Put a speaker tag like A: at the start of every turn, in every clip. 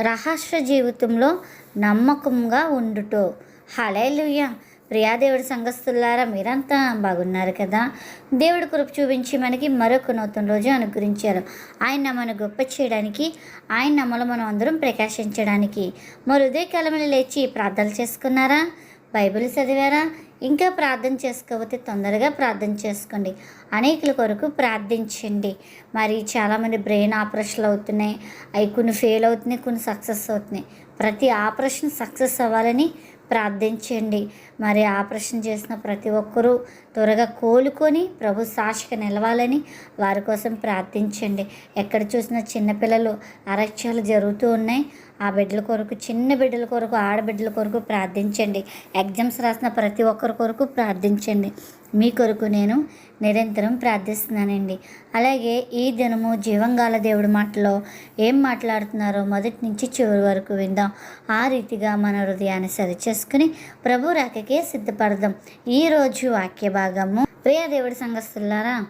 A: రహస్య జీవితంలో నమ్మకంగా ఉండుటో. హలేలుయ్య ప్రియాదేవుడి సంఘస్థులారా మీరంతా బాగున్నారు కదా? దేవుడి కృప చూపించి మనకి మరొక నూతన రోజు అనుగ్రహించారు. ఆయన మన గొప్ప చేయడానికి ఆయన నమ్మలు మనం అందరం ప్రకాశించడానికి. మరి ఉదయకాలంలో లేచి ప్రార్థనలు చేసుకున్నారా? బైబిల్ చదివారా? ఇంకా ప్రార్థన చేసుకోకపోతే తొందరగా ప్రార్థన చేసుకోండి. అనేకుల కొరకు ప్రార్థించండి. మరి చాలామంది బ్రెయిన్ ఆపరేషన్లు అవుతున్నాయి. అవి కొన్ని ఫెయిల్ అవుతున్నాయి కొన్ని సక్సెస్ అవుతున్నాయి. ప్రతి ఆపరేషన్ సక్సెస్ అవ్వాలని ప్రార్థించండి. మరి ఆపరేషన్ చేసిన ప్రతి ఒక్కరూ త్వరగా కోలుకొని ప్రభు సాక్షికి నిలవాలని వారి కోసం ప్రార్థించండి. ఎక్కడ చూసినా చిన్నపిల్లలు అరక్ష్యాలు జరుగుతూ ఉన్నాయి. ఆ బిడ్డల కొరకు చిన్న బిడ్డల కొరకు ఆడబిడ్డల కొరకు ప్రార్థించండి. ఎగ్జామ్స్ రాసిన ప్రతి ఒక్కరి కొరకు ప్రార్థించండి. మీ కొరకు నేను నిరంతరం ప్రార్థిస్తున్నానండి. అలాగే ఈ దినము జీవంగాల దేవుడి మాటలో ఏం మాట్లాడుతున్నారో మొదటి నుంచి చివరి వరకు విందాం. ఆ రీతిగా మన హృదయాన్ని సరిచేసుకుని ప్రభు రాకే సిద్ధపడదాం. ఈరోజు వాక్య భాగము. ప్రియ దేవుడి సంఘస్థులారా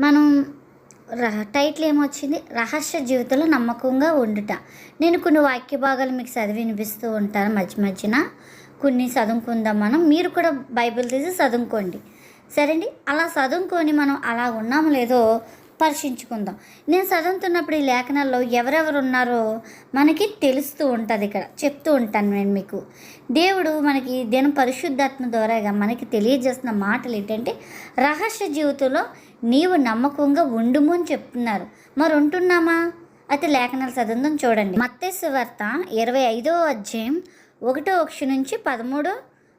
A: మనం రహ టైటిల్ ఏమొచ్చింది? రహస్య జీవితంలో నమ్మకంగా ఉండుట. నేను కొన్ని వాక్య భాగాలు మీకు చదివి వినిపిస్తూ ఉంటాను. మధ్య మధ్యన కొన్ని చదువుకుందాం మనం. మీరు కూడా బైబిల్ తీసి చదువుకోండి. సరే అండి అలా చదువుకొని మనం అలా ఉన్నాము లేదో పరీక్షించుకుందాం నేను చదువుతున్నప్పుడు ఈ లేఖనాల్లో ఎవరెవరు ఉన్నారో మనకి తెలుస్తూ ఉంటుంది ఇక్కడ. చెప్తూ ఉంటాను నేను మీకు. దేవుడు మనకి దిన పరిశుద్ధాత్మ ద్వారాగా మనకి తెలియజేస్తున్న మాటలు ఏంటంటే రహస్య జీవితంలో నీవు నమ్మకంగా ఉండుము అని చెప్తున్నారు. మరి ఉంటున్నామా? అయితే లేఖనాలు చదువుదాం చూడండి. మత్తేసు వార్త ఇరవై ఐదో అధ్యాయం ఒకటో ఒకటి నుంచి పదమూడో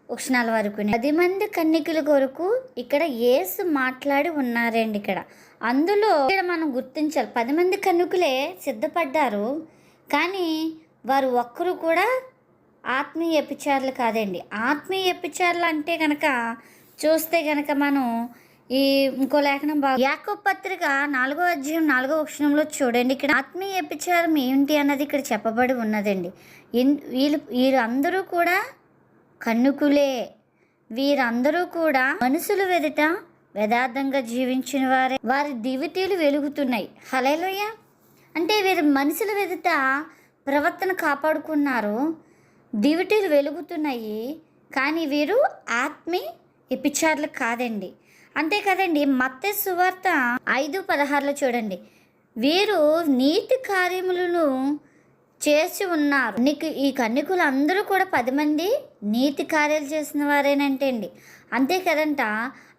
A: ఉక్షణాల వరకు పది మంది కన్నికల కొరకు ఇక్కడ ఏసు మాట్లాడి ఉన్నారండి ఇక్కడ. అందులో ఇక్కడ మనం గుర్తించాలి. పది మంది కన్నుకులే సిద్ధపడ్డారు కానీ వారు ఒక్కరు కూడా ఆత్మీయ ఎపిచార్లు కాదండి. ఆత్మీయ ఎపిచార్లు అంటే కనుక చూస్తే కనుక మనం ఈ ఇంకో లేఖనం బాగా యాకో పత్రిక నాలుగో అధ్యాయం నాలుగో క్షణంలో చూడండి. ఇక్కడ ఆత్మీయ ఎపిచారం ఏంటి అన్నది ఇక్కడ చెప్పబడి ఉన్నదండి. వీళ్ళు వీళ్ళు అందరూ కూడా కన్నుకులే. వీరందరూ కూడా మనుషులు వెదుట యథార్థంగా జీవించిన వారే వారి దివిటీలు వెలుగుతున్నాయి. హలేలోయ అంటే వీరు మనుషుల వెదుట ప్రవర్తన కాపాడుకున్నారు. దివిటీలు వెలుగుతున్నాయి. కానీ వీరు ఆత్మీ ఎపిచార్లు కాదండి. అంతే కదండి. మత్తే సువార్త ఐదు పదహారులో చూడండి. వీరు నీతి కార్యములను చేసి ఉన్నారు. నీకు ఈ కన్యకులు అందరూ కూడా పది మంది నీతి కార్యాలు చేసిన వారేనంటే అండి అంతే కదంట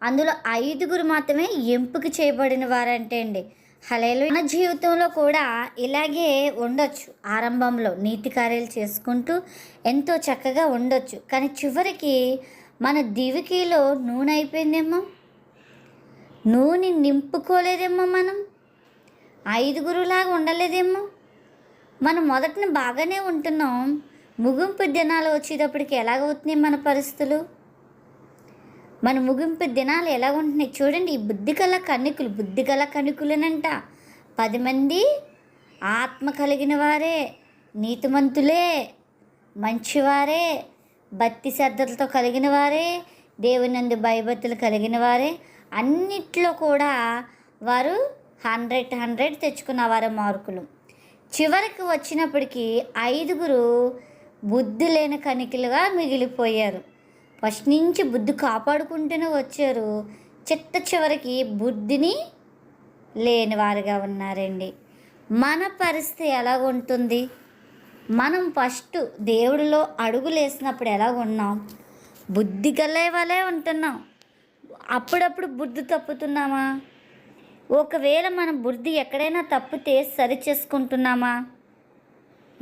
A: అందులో ఐదుగురు మాత్రమే ఎంపిక చేయబడిన వారంటే అండి హలేలు మన జీవితంలో కూడా ఇలాగే ఉండొచ్చు. ఆరంభంలో నీతి కార్యాలు చేసుకుంటూ ఎంతో చక్కగా ఉండొచ్చు. కానీ చివరికి మన దివికిలో నూనె అయిపోయిందేమో? నూనె నింపుకోలేదేమో మనం? ఐదుగురులాగా ఉండలేదేమో? మనం మొదటిన బాగానే ఉంటున్నాం. ముగింపు దినాలు వచ్చేటప్పటికి ఎలాగవుతున్నాయి మన పరిస్థితులు? మన ముగింపు దినాలు ఎలా ఉంటున్నాయి? చూడండి ఈ బుద్ధి గల కణికులు బుద్ధి గల కణికులనంట. పది మంది ఆత్మ కలిగిన వారే నీతిమంతులే మంచివారే భక్తి శ్రద్ధలతో కలిగిన వారే దేవునందు భయభక్తులు కలిగిన వారే. అన్నిట్లో కూడా వారు హండ్రెడ్ హండ్రెడ్ తెచ్చుకున్నవారు మార్కులు. చివరికి వచ్చినప్పటికీ ఐదుగురు బుద్ధి లేని కణికలుగా మిగిలిపోయారు. ఫస్ట్ నుంచి బుద్ధి కాపాడుకుంటూనే వచ్చారు. చిత్త చివరికి బుద్ధిని లేని వారుగా ఉన్నారండి. మన పరిస్థితి ఎలా ఉంటుంది? మనం ఫస్ట్ దేవుడిలో అడుగులు వేసినప్పుడు ఎలా ఉన్నాం? బుద్ధి గలే వలే ఉంటున్నాం. అప్పుడప్పుడు బుద్ధి తప్పుతున్నామా? ఒకవేళ మన బుద్ధి ఎక్కడైనా తప్పితే సరి చేసుకుంటున్నామా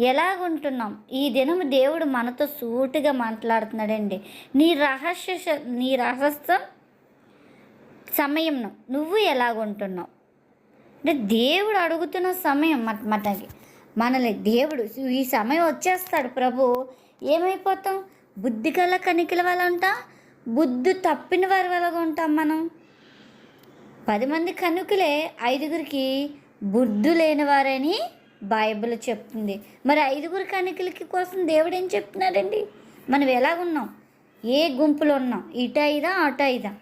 A: ఎలాగుంటున్నాం? ఈ దినం దేవుడు మనతో సూటిగా మాట్లాడుతున్నాడండి. నీ రహస్య నీ రహస్యం సమయం నువ్వు ఎలాగుంటున్నావు? అంటే దేవుడు అడుగుతున్న సమయం మట్ మనల్ని దేవుడు ఈ సమయం వచ్చేస్తాడు ప్రభు. ఏమైపోతాం? బుద్ధి గల కనికల వల్ల ఉంటాం? బుద్ధి తప్పిన వారి వల్ల ఉంటాం మనం. పది మంది కనుకలే ఐదుగురికి బుద్ధు లేనివారని బైబిల్ చెప్తుంది. మరి ఐదుగురు కనుకలకి కోసం దేవుడు ఏం చెప్తున్నాడండి? మనం ఎలాగున్నాం? ఏ గుంపులో ఉన్నాం? ఇట ఐదా అట ఐదా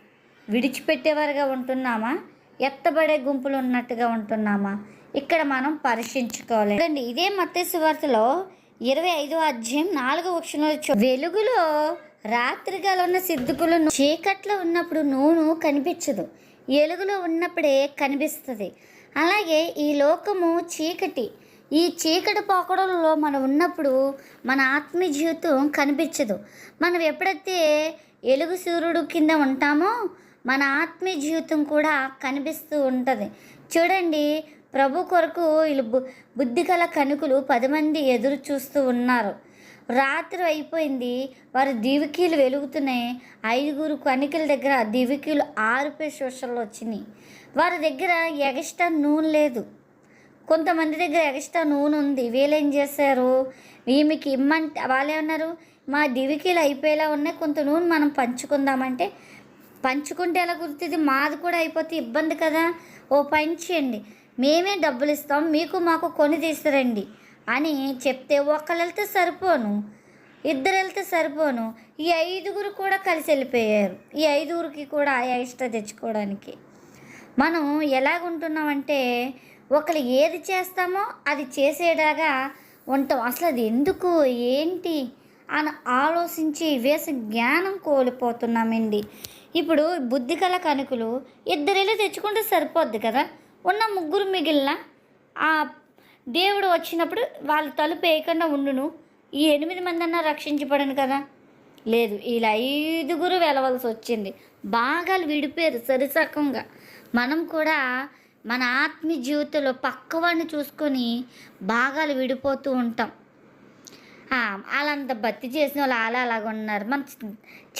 A: విడిచిపెట్టేవారుగా ఉంటున్నామా? ఎత్తబడే గుంపులు ఉన్నట్టుగా ఉంటున్నామా? ఇక్కడ మనం పరీక్షించుకోవాలి. అండి ఇదే మత్తయి వార్తలో ఇరవై ఐదో అధ్యాయం నాలుగో వచనంలో వెలుగులో రాత్రిగా ఉన్న సిద్ధుకులు చీకట్లో ఉన్నప్పుడు నూనె కనిపించదు. ఎలుగులో ఉన్నప్పుడే కనిపిస్తుంది. అలాగే ఈ లోకము చీకటి. ఈ చీకటి పోకడలో మనం ఉన్నప్పుడు మన ఆత్మీయ జీవితం కనిపించదు. మనం ఎప్పుడైతే ఎలుగు సూర్యుడు కింద ఉంటామో మన ఆత్మీయ జీవితం కూడా కనిపిస్తూ ఉంటుంది. చూడండి ప్రభు కొరకు వీళ్ళు బు బుద్ధి గల కనుకులు పది మంది ఎదురు చూస్తూ ఉన్నారు. రాత్రి అయిపోయింది. వారు దివికీలు వెలుగుతున్నాయి. ఐదుగురు కణికల దగ్గర దివికీలు ఆరుపే శోషల్లో వచ్చినాయి వారి దగ్గర ఎగస్ట్రా నూనె లేదు. కొంతమంది దగ్గర ఎగస్ట్రా నూనె ఉంది. వీళ్ళేం చేశారు? ఈమెకి ఇమ్మంటే వాళ్ళేమన్నారు? మా దివికీలు అయిపోయేలా ఉన్నాయి. కొంత నూనె మనం పంచుకుందామంటే పంచుకుంటే ఎలా గుర్తుంది? మాది కూడా అయిపోతే ఇబ్బంది కదా. ఓ పని చేయండి. మేమే డబ్బులు ఇస్తాం మీకు మాకు కొని తీసుకురండి అని చెప్తే ఒకరు వెళ్తే సరిపోను ఇద్దరు వెళ్తే సరిపోను. ఈ ఐదుగురు కూడా కలిసి వెళ్ళిపోయారు. ఈ ఐదుగురికి కూడా ఎక్స్ట్రా తెచ్చుకోవడానికి. మనం ఎలాగుంటున్నామంటే ఒకరు ఏది చేస్తామో అది చేసేలాగా ఉంటాం. అసలు అది ఎందుకు? ఏంటి? అని ఆలోచించి వేసి జ్ఞానం కోల్పోతున్నామండి. ఇప్పుడు బుద్ధి కల కనుకలు ఇద్దరేళ్ళు తెచ్చుకుంటే సరిపోద్ది కదా? ఉన్న ముగ్గురు మిగిలిన ఆ దేవుడు వచ్చినప్పుడు వాళ్ళు తలుపు వేయకుండా ఉండును. ఈ ఎనిమిది మంది అన్నా రక్షించబడను కదా? లేదు ఇలా ఐదుగురు వెళ్ళవలసి వచ్చింది. భాగాలు విడిపోయారు సరిసకంగా మనం కూడా మన ఆత్మీయ జీవితంలో పక్కవాడిని చూసుకొని భాగాలు విడిపోతూ ఉంటాం. వాళ్ళంత భక్తి చేసిన వాళ్ళు అలా అలాగ ఉన్నారు. మన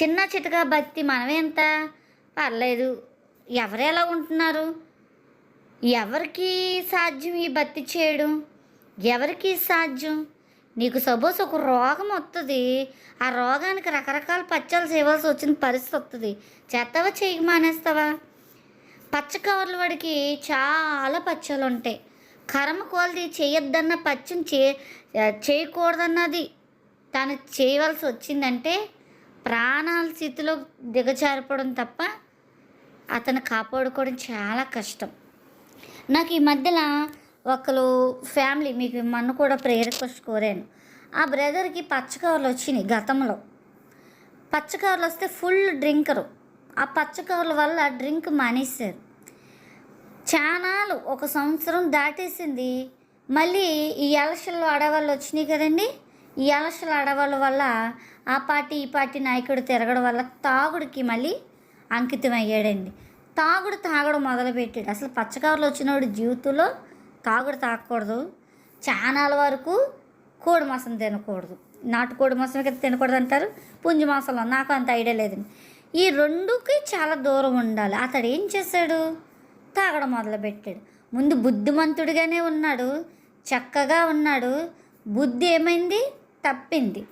A: చిన్న చితక భక్తి మనమే ఎంత పర్లేదు. ఎవరు ఎలా ఉంటున్నారు? ఎవరికి సాధ్యం ఈ భర్తీ చేయడం? ఎవరికి సాధ్యం? నీకు సపోజ్ ఒక రోగం వస్తుంది ఆ రోగానికి రకరకాల పచ్చళ్ళు చేయవలసి వచ్చిన పరిస్థితి వస్తుంది చేస్తావా చేయక మానేస్తావా? పచ్చ కవర్ల వాడికి చాలా పచ్చళ్ళు ఉంటాయి. కర్మ కోల్ది చేయొద్దన్న పచ్చని చే చేయకూడదన్నది తను చేయవలసి వచ్చిందంటే ప్రాణాల స్థితిలో దిగజారిపోవడం తప్ప అతను కాపాడుకోవడం చాలా కష్టం. నాకు ఈ మధ్యన ఒకరు ఫ్యామిలీ మీకు మొన్న కూడా ప్రేయర్ రిక్వెస్ట్ కోరాను. ఆ బ్రదర్కి పచ్చకవర్లు వచ్చినాయి గతంలో. పచ్చకవర్లు వస్తే ఫుల్ డ్రింకరు ఆ పచ్చ కవర్ల వల్ల డ్రింక్ మానేశారు. చానాలు ఒక సంవత్సరం దాటేసింది. మళ్ళీ ఈ ఎలక్షన్లు ఆడవాళ్ళు వచ్చినాయి కదండి. ఈ ఎలక్షన్లు ఆడవాళ్ళ వల్ల ఆ పార్టీ ఈ పార్టీ నాయకుడు తిరగడం వల్ల తాగుడికి మళ్ళీ అంకితం అయ్యాడండి. తాగుడు తాగడం మొదలుపెట్టాడు. అసలు పచ్చకవర్లు వచ్చినోడు జీవితంలో తాగుడు తాగకూడదు. చానాల వరకు కోడి మాంసం తినకూడదు. నాటు కోడి మాంసం కదా తినకూడదు అంటారు. పుంజి మాంసంలో నాకు అంత ఐడియా లేదండి. ఈ రెండుకి చాలా దూరం ఉండాలి. అతడు ఏం చేశాడు? తాగడం మొదలుపెట్టాడు. ముందు బుద్ధిమంతుడిగానే ఉన్నాడు. చక్కగా ఉన్నాడు. బుద్ధి ఏమైంది? తప్పింది.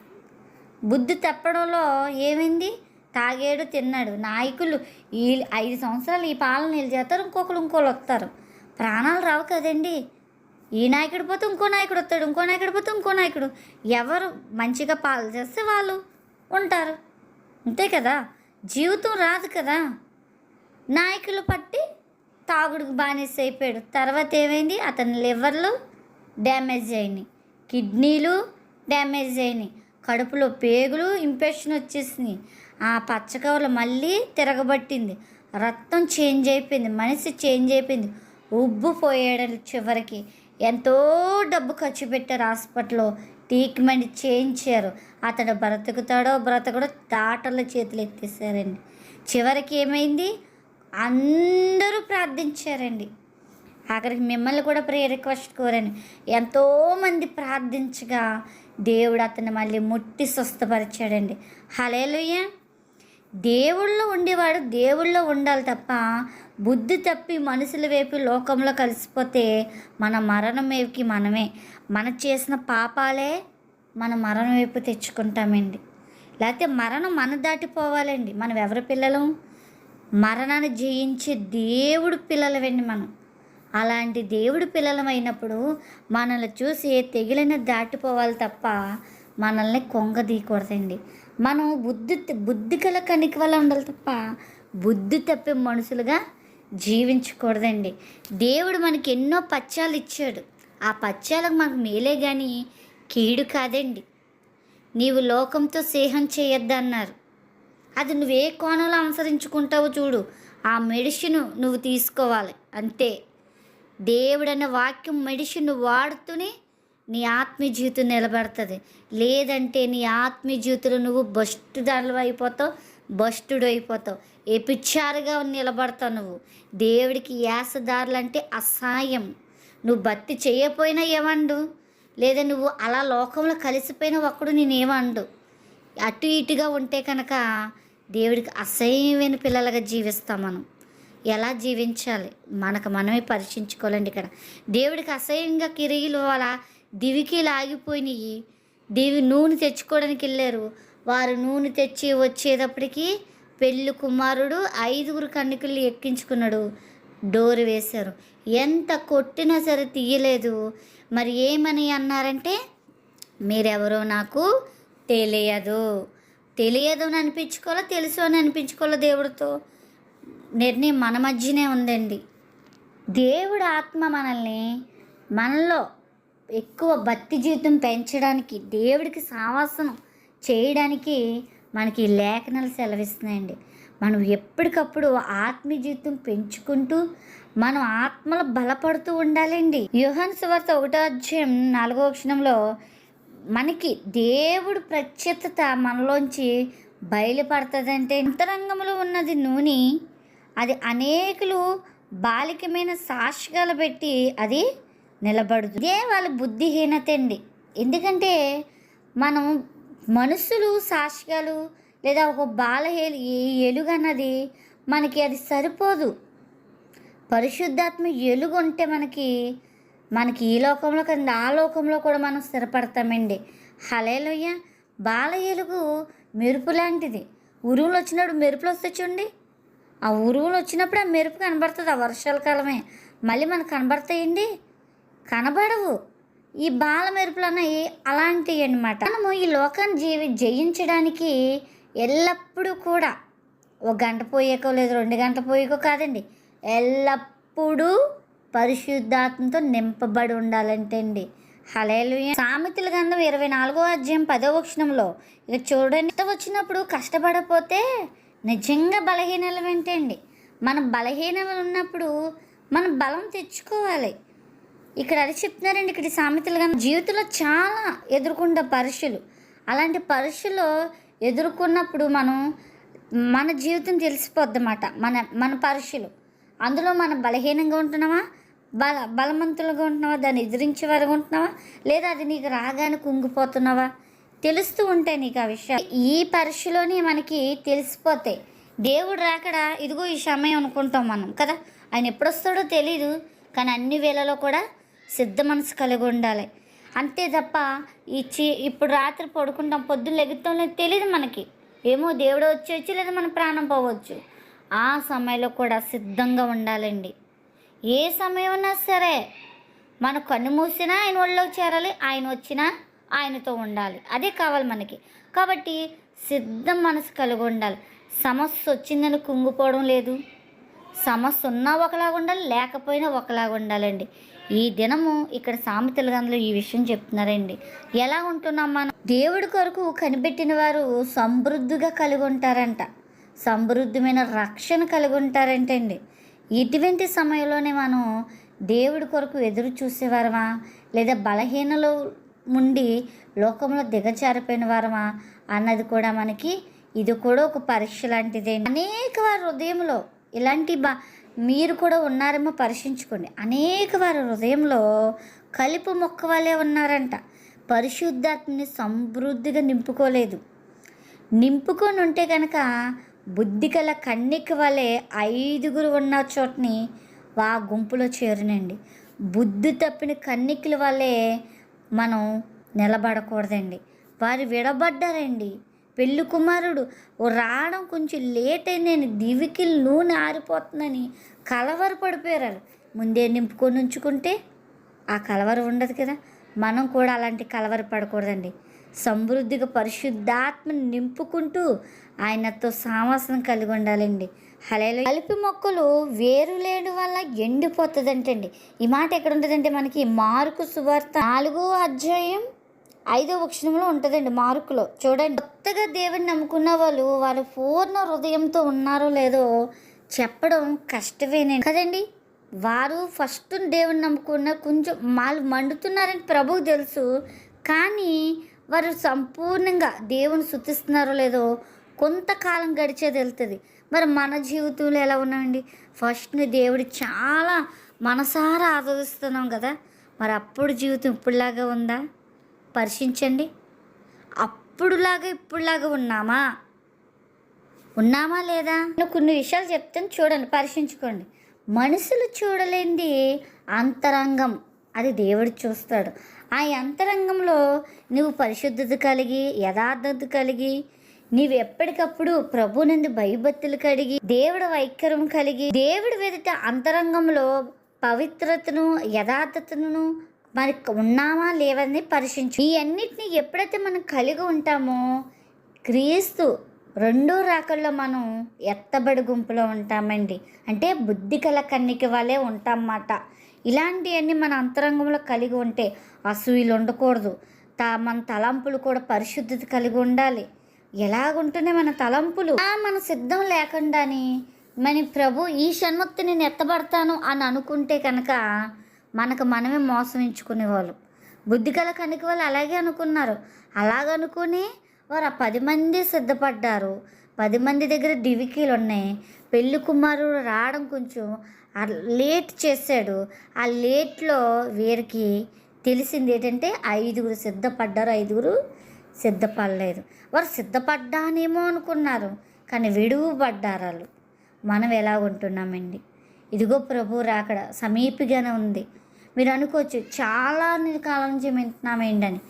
A: బుద్ధి తప్పడంలో ఏమైంది? తాగాడు తిన్నాడు. నాయకులు ఈ ఐదు సంవత్సరాలు ఈ పాలన వీళ్ళు చేస్తారు ఇంకొకరు ఇంకోళ్ళు వస్తారు. ప్రాణాలు రావు కదండి. ఈ నాయకుడు పోతే ఇంకో నాయకుడు వస్తాడు ఇంకో నాయకుడు పోతే ఇంకో నాయకుడు. ఎవరు మంచిగా పాలన చేస్తే వాళ్ళు ఉంటారు. అంతే కదా? జీవితం రాదు కదా? నాయకులు పట్టి తాగుడుకు బానిస అయిపోయాడు. తర్వాత ఏమైంది? అతని లివర్లు డ్యామేజ్ అయినాయి. కిడ్నీలు డ్యామేజ్ అయినాయి. కడుపులో పేగులు ఇన్ఫెక్షన్ వచ్చేసినాయి. ఆ పచ్చకవలు మళ్ళీ తిరగబట్టింది. రక్తం చేంజ్ అయిపోయింది మనిషి చేంజ్ అయిపోయింది. ఉబ్బిపోయాడు చివరికి. ఎంతో డబ్బు ఖర్చు పెట్టారు హాస్పిటల్లో. ట్రీట్మెంట్ చేయించారు. అతడు బ్రతుకుతాడో బ్రతకడో తాటల చేతులు ఎత్తేసారండి. చివరికి ఏమైంది? అందరూ ప్రార్థించారండి. ఆఖరికి మిమ్మల్ని కూడా ప్రేయర్ రిక్వెస్ట్ కోరండి ఎంతోమంది ప్రార్థించగా దేవుడు అతన్ని మళ్ళీ ముట్టి స్వస్థపరిచాడండి. హలేలుయ్యా దేవుళ్ళో ఉండేవాడు దేవుళ్ళో ఉండాలి తప్ప బుద్ధి తప్పి మనుషుల వైపు లోకంలో కలిసిపోతే మన మరణం వైపుకి మనమే. మన చేసిన పాపాలే మన మరణం వైపు తెచ్చుకుంటామండి. లేకపోతే మరణం మన దాటిపోవాలండి. మనం ఎవరి పిల్లలం? మరణాన్ని జయించే దేవుడు పిల్లలవండి మనం. అలాంటి దేవుడు పిల్లలమైనప్పుడు మనల్ని చూసి తెగిలిన దాటిపోవాలి తప్ప మనల్ని కొంగదీయకూడదండి మనం బుద్ధి బుద్ధి కల కనికి వల్ల ఉండాలి తప్ప బుద్ధి తప్పే మనుషులుగా జీవించకూడదండి. దేవుడు మనకి ఎన్నో పచ్చాలు ఇచ్చాడు. ఆ పచ్చాలకు మాకు మేలే కానీ కీడు కాదండి. నీవు లోకంతో స్నేహం చేయొద్దన్నారు అది నువ్వు ఏ కోణంలో అనుసరించుకుంటావో చూడు. ఆ మెడిసిన్ నువ్వు తీసుకోవాలి. అంతే. దేవుడన్న వాక్యం మెడిసిన్ వాడుతూనే నీ ఆత్మీయ జీవితం నిలబడుతుంది. లేదంటే నీ ఆత్మీయ జీవితంలో నువ్వు బస్టు దానిలో అయిపోతావు బస్టుడు అయిపోతావు. ఎపిచ్చారుగా నిలబడతావు నువ్వు? దేవుడికి యాసదారులు అంటే అసహాయం. నువ్వు భక్తి చేయకపోయినా ఏమండు? లేదా నువ్వు అలా లోకంలో కలిసిపోయిన ఒక్కడు నేనేమండు? అటు ఇటుగా ఉంటే కనుక దేవుడికి అసహ్యమైన పిల్లలుగా జీవిస్తాం మనం. ఎలా జీవించాలి? మనకు మనమే పరీక్షించుకోవాలండి ఇక్కడ. దేవుడికి అసహ్యంగా కిరిగిలు వాళ్ళ దివికి లాగిపోయినాయి దివి నూనె తెచ్చుకోవడానికి వెళ్ళారు. వారు నూనె తెచ్చి వచ్చేటప్పటికి పెళ్ళి కుమారుడు ఐదుగురు కన్నికలు ఎక్కించుకున్నాడు. డోరు వేశారు. ఎంత కొట్టినా సరే తీయలేదు. మరి ఏమని అన్నారంటే మీరెవరో నాకు తెలియదు. తెలియదు అని అనిపించుకోవాలో? తెలుసు అని అనిపించుకోవాలో దేవుడితో? నిర్ణయం మన మధ్యనే ఉందండి. దేవుడు ఆత్మ మనల్ని మనలో ఎక్కువ భక్తి జీవితం పెంచడానికి దేవుడికి సావాసం చేయడానికి మనకి లేఖనాలు సెలవిస్తున్నాయండి. మనం ఎప్పటికప్పుడు ఆత్మీయ జీవితం పెంచుకుంటూ మనం ఆత్మలు బలపడుతూ ఉండాలండి. యుహన్ సువార్త ఒకటో అధ్యాయం నాలుగో క్షణంలో మనకి దేవుడు ప్రత్యేకత మనలోంచి బయలుపడుతుందంటే అంతరంగంలో ఉన్నది నూనె అది అనేకులు బాలికమైన సాక్షిగాలు పెట్టి అది నిలబడుతుంది ఇదే వాళ్ళ బుద్ధిహీనత అండి ఎందుకంటే మనం మనుషులు సాక్షిగాలు లేదా ఒక బాలహేలు ఎలుగు అన్నది మనకి అది సరిపోదు. పరిశుద్ధాత్మ ఎలుగు ఉంటే మనకి మనకి ఈ లోకంలో కదా ఆ లోకంలో కూడా మనం స్థిరపడతామండి. హలేలోయ బాల ఎలుగు మెరుపు లాంటిది. ఉరువులు వచ్చినప్పుడు మెరుపులు వస్తే చూడండి. ఆ ఉరువులు వచ్చినప్పుడు ఆ మెరుపు కనబడుతుంది. ఆ వర్షాల కాలమే. మళ్ళీ మనకు కనబడతాయండి. కనబడవు. ఈ బాల మెరుపులు అన్నవి అలాంటివి అనమాట మనము ఈ లోకాన్ని జీవి జయించడానికి ఎల్లప్పుడూ కూడా ఒక గంట పోయేకో లేదు రెండు గంటలు పోయేకో కాదండి. ఎల్లప్పుడూ పరిశుద్ధాత్మతో నింపబడి ఉండాలంటే అండి హలేలు సామెతల గంధం ఇరవై నాలుగో అధ్యాయం పదో క్షణంలో ఇక చూడండి. వచ్చినప్పుడు కష్టపడపోతే నిజంగా బలహీనలు వెంటండి మన బలహీనలు ఉన్నప్పుడు మనం బలం తెచ్చుకోవాలి. ఇక్కడ అది చెప్తున్నారండి ఇక్కడ సామెతలు కానీ జీవితంలో చాలా ఎదుర్కొండ పరీక్షలు. అలాంటి పరీక్షలు ఎదుర్కొన్నప్పుడు మనం మన జీవితం తెలిసిపోద్దన్నమాట మన మన పరీక్షలు. అందులో మనం బలహీనంగా ఉంటున్నామా? బల బలవంతులుగా ఉంటున్నావా దాన్ని ఎదిరించే వారుగా ఉంటున్నావా లేదా అది నీకు రాగానే కుంగిపోతున్నావా? తెలుస్తూ ఉంటాయి నీకు ఆ విషయం ఈ పరీక్షలోనే మనకి తెలిసిపోతాయి. దేవుడు రాకడ ఇదిగో ఈ సమయం అనుకుంటాం మనం కదా? ఆయన ఎప్పుడు వస్తాడో తెలీదు కానీ అన్ని వేళలో కూడా సిద్ధ మనసు కలిగి ఉండాలి. అంతే తప్ప ఈ చీ ఇప్పుడు రాత్రి పడుకుంటాం పొద్దున్న లెగుతాం లేదు తెలియదు మనకి. ఏమో దేవుడు వచ్చేయచ్చు లేదా మన ప్రాణం పోవచ్చు. ఆ సమయంలో కూడా సిద్ధంగా ఉండాలండి. ఏ సమయమైనా సరే మన కన్ను మూసినా ఆయన ఒళ్ళోకి చేరాలి ఆయన వచ్చినా ఆయనతో ఉండాలి. అదే కావాలి మనకి. కాబట్టి సిద్ధం మనసు కలిగి ఉండాలి. సమస్య వచ్చిందని కుంగిపోవడం లేదు. సమస్య ఉన్నా ఒకలాగా ఉండాలి లేకపోయినా ఒకలాగా ఉండాలండి. ఈ దినము ఇక్కడ సామెతల గందులో ఈ విషయం చెప్తున్నారండి. ఎలా ఉంటున్నాం మనం? దేవుడి కొరకు కనిపెట్టిన వారు సమృద్ధిగా కలిగి ఉంటారంట. సమృద్ధమైన రక్షణ కలిగి ఉంటారంటండి. ఇటువంటి సమయంలోనే మనం దేవుడి కొరకు ఎదురు చూసేవారమా? లేదా బలహీనలో ఉండి లోకంలో దిగజారిపోయిన వారమా? అన్నది కూడా మనకి ఇది కూడా ఒక పరీక్ష లాంటిదే అనేక వారి హృదయంలో ఇలాంటి బా మీరు కూడా ఉన్నారేమో పరీక్షించుకోండి. అనేక వారి హృదయంలో కలుపు మొక్క వాళ్ళే ఉన్నారంట. పరిశుద్ధాత్మని సమృద్ధిగా నింపుకోలేదు. నింపుకొని ఉంటే కనుక బుద్ధి గల కన్నిక వలె ఐదుగురు ఉన్న చోటని వా గుంపులో చేరునండి. బుద్ధి తప్పిన కన్నికల వల్లే మనం నిలబడకూడదండి. వారు విడబడ్డారండి. పెళ్ళి కుమారుడు రావడం కొంచెం లేట్ అయిందని దివికిల్ దివికి నూనె ఆరిపోతుందని కలవర పడిపోయారు ముందే నింపుకొని ఉంచుకుంటే ఆ కలవర ఉండదు కదా. మనం కూడా అలాంటి కలవర పడకూడదండి. సమృద్ధిగా పరిశుద్ధాత్మని నింపుకుంటూ ఆయనతో సావాసం కలిగి ఉండాలండి. హలేలు కలిపి మొక్కలు వేరు లేని వల్ల ఎండిపోతుందంటండి. ఈ మాట ఎక్కడ ఉంటుందంటే మనకి మార్కు సువార్త నాలుగో అధ్యాయం ఐదో క్షణంలో ఉంటుందండి మార్కులో. చూడండి. కొత్తగా దేవుడిని నమ్ముకున్న వాళ్ళు వారు పూర్ణ హృదయంతో ఉన్నారో లేదో చెప్పడం కష్టమేనండి. కదండి? వారు ఫస్ట్ దేవుని నమ్ముకున్న కొంచెం వాళ్ళు మండుతున్నారని ప్రభువు తెలుసు. కానీ వారు సంపూర్ణంగా దేవుని శుతిస్తున్నారో లేదో కొంతకాలం గడిచేది వెళ్తుంది మరి మన జీవితంలో ఎలా ఉన్నామండి? ఫస్ట్ దేవుడు చాలా మనసారా ఆదరిస్తున్నాం కదా. మరి అప్పుడు జీవితం ఇప్పుడులాగా ఉందా? పరిశీలించండి అప్పుడులాగా ఇప్పుడులాగా ఉన్నామా? ఉన్నామా లేదా? నేను కొన్ని విషయాలు చెప్తాను చూడండి పరిశీలించుకోండి మనుషులు చూడలేంది అంతరంగం. అది దేవుడు చూస్తాడు. ఆ అంతరంగంలో నువ్వు పరిశుద్ధత కలిగి యథార్థత కలిగి నీవు ఎప్పటికప్పుడు ప్రభు నుండి భయభక్తులు కలిగి దేవుడు వైఖరం కలిగి దేవుడి ఎదుట అంతరంగంలో పవిత్రతను యథార్థతను మరి ఉన్నామా లేవని పరిశీలించు. ఈ అన్నిటిని ఎప్పుడైతే మనం కలిగి ఉంటామో క్రీస్తు రెండో రాకల్లో మనం ఎత్తబడి గుంపులో ఉంటామండి. అంటే బుద్ధి కల కన్నిక వాళ్ళే ఉంటామన్నమాట. ఇలాంటివన్నీ మన అంతరంగంలో కలిగి ఉంటే అసూయలు ఉండకూడదు. తా మన తలంపులు కూడా పరిశుద్ధత కలిగి ఉండాలి. ఎలాగుంటున్నాయి మన తలంపులు. మన సిద్ధం లేకుండాని మన ప్రభు ఈ షణ్ముక్తి నేను ఎత్తబడతాను అని అనుకుంటే కనుక మనకు మనమే మోసం ఎంచుకునేవాళ్ళు బుద్ధి కల కనుక వాళ్ళు అలాగే అనుకున్నారు. అలాగనుకుని వారు ఆ పది మంది సిద్ధపడ్డారు. పది మంది దగ్గర డివికీలు ఉన్నాయి. పెళ్ళి కుమారుడు రావడం కొంచెం లేట్ చేశాడు. ఆ లేట్లో వీరికి తెలిసింది ఏంటంటే ఐదుగురు సిద్ధపడ్డారు ఐదుగురు సిద్ధపడలేదు. వారు సిద్ధపడ్డానేమో అనుకున్నారు కానీ విడువబడ్డారు వాళ్ళు. మనం ఎలా ఉంటున్నామండి ఇదిగో ప్రభు రాకడ సమీపిగానే ఉంది. మీరు అనుకోవచ్చు చాలా కాలం నుంచి వింటున్నామేంటి ఏంటని.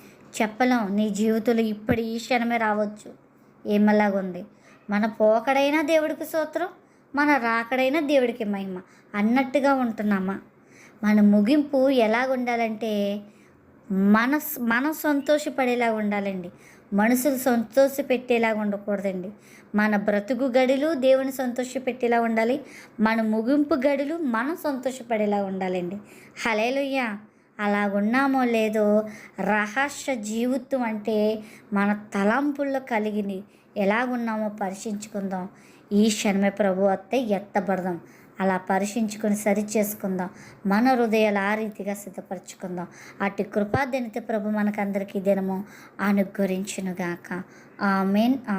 A: చెప్పలేం నీ జీవితంలో ఇప్పుడు ఈ క్షణమే రావచ్చు. ఏమలాగుంది మన పోకడైనా దేవుడికి సూత్రం మన రాకడైనా దేవుడికి మహిమ. అన్నట్టుగా ఉంటున్నామా? మన ముగింపు ఎలాగ ఉండాలంటే మన మనం సంతోషపడేలాగా ఉండాలండి. మనసులు సంతోషపెట్టేలాగా ఉండకూడదండి. మన బ్రతుకు గడులు దేవుని సంతోష పెట్టేలా ఉండాలి. మన ముగింపు గడులు మనం సంతోషపడేలా ఉండాలండి. హలేలుయ్య అలాగున్నామో లేదో రహస్య జీవితం అంటే మన తలంపుల్లో కలిగిని ఎలాగున్నామో పరిశీలించుకుందాం. ఈ క్షణమే ప్రభు అత్తే ఎత్తబడదాం. అలా పరిశీలించుకొని సరి చేసుకుందాం. మన హృదయాలు ఆ రీతిగా సిద్ధపరచుకుందాం. అటు కృపాదనిత ప్రభు మనకందరికీ దినము అనుగ్రహించునుగాక. ఆమెన్.